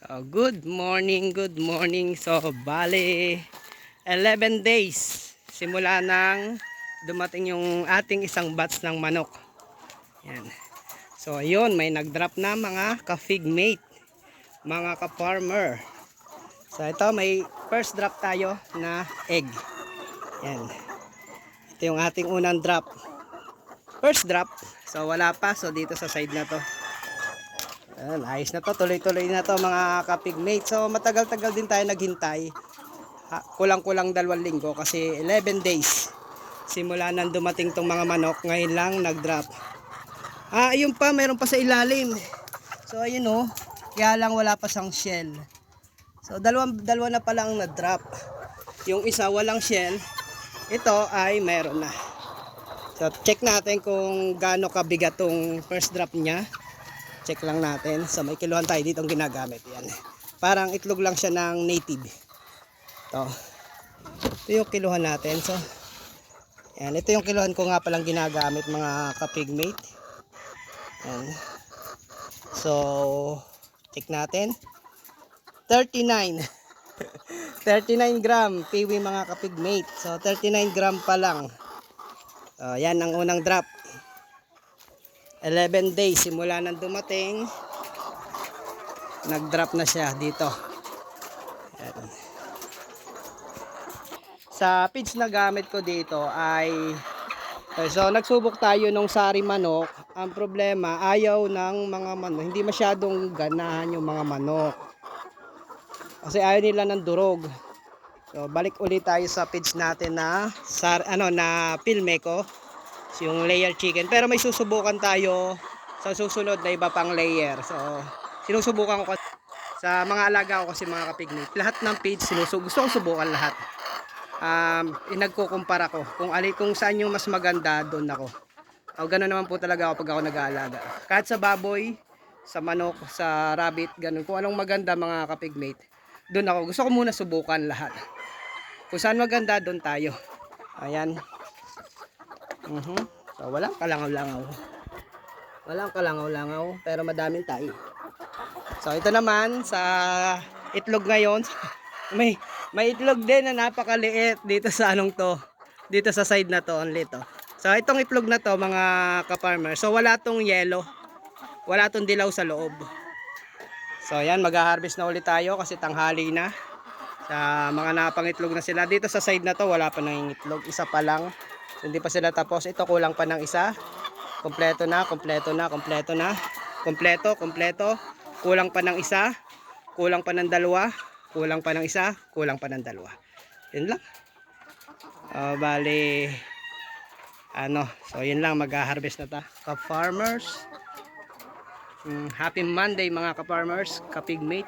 Oh, good morning, good morning. So, bali, 11 days simula nang dumating yung ating isang batch ng manok. Yan. So, ayun, may nag-drop na mga ka-fig mate, mga ka-farmer. So, ito, may first drop tayo na egg. Yan. Ito yung ating unang drop. First drop. So, wala pa. So, dito sa side na to. Ayan, ayos na to, tuloy-tuloy na to mga kapigmate. So matagal-tagal din tayo naghintay. Kulang-kulang dalawang linggo kasi 11 days. Simula nang dumating tong mga manok, ngayon lang nag-drop. Ah, ayun pa, meron pa sa ilalim. So ayun oh, kaya lang wala pa sang shell. So dalawang dalawa na pa lang na-drop. Yung isa walang shell, ito ay meron na. So check natin kung gaano kabigat tong first drop niya check lang natin. Sa may kiluhan tayo dito ang ginagamit yan. Parang itlog lang siya ng native. To ito yung kiluhan natin. So yan. Ito yung kiluhan ko nga palang ginagamit mga kapigmate. Yan. So check natin. 39 39 gram piwi mga kapigmate. So 39 gram pa lang. So, yan ang unang drop 11 days simula nang dumating nag-drop na siya dito. Sa feeds na gamit ko dito ay eh, so nagsubok tayo nung sari manok. Ang problema ayaw ng mga manok. Hindi masyadong ganahan yung mga manok. Kasi ayaw nila ng durog. So balik ulit tayo sa feeds natin na sar ano na pilme ko yung layer chicken. Pero may susubukan tayo sa susunod na iba pang layer. So sinusubukan ko sa mga alaga ko kasi mga kapigmate lahat ng feeds sinusub gusto kong subukan lahat. Um, inagkukumpara ko kung ali kung saan yung mas maganda doon ako. O gano'n naman po talaga ako pag ako nag-aalaga. Kahit sa baboy sa manok sa rabbit ganun. Kung anong maganda mga kapigmate doon ako. Gusto ko muna subukan lahat. Kung saan maganda doon tayo. Ayan Mhm. So, walang kalangaw-langaw. Walang kalangaw-langaw, pero madaming tayo. So, ito naman, sa itlog ngayon, may, may itlog din na napakaliit dito sa anong to. Dito sa side na to, ang lito. So, itong itlog na to, mga ka-farmer. So, wala tong yellow. Wala tong dilaw sa loob. So, ayan, mag-harvest na ulit tayo kasi tanghali na. Sa mga napangitlog na sila. Dito sa side na to, wala pa nang itlog. Isa pa lang. Hindi pa sila tapos. Ito kulang pa ng isa. Kompleto na, kompleto na, kompleto na. Kompleto, kompleto. Kulang pa ng isa. Kulang pa ng dalawa. Kulang pa ng isa. Kulang pa ng dalawa. Yun lang. Ah, bali, ano, so yun lang, mag-harvest na ta. Ka-farmers. Mm, happy Monday mga ka-farmers, ka-pigmate.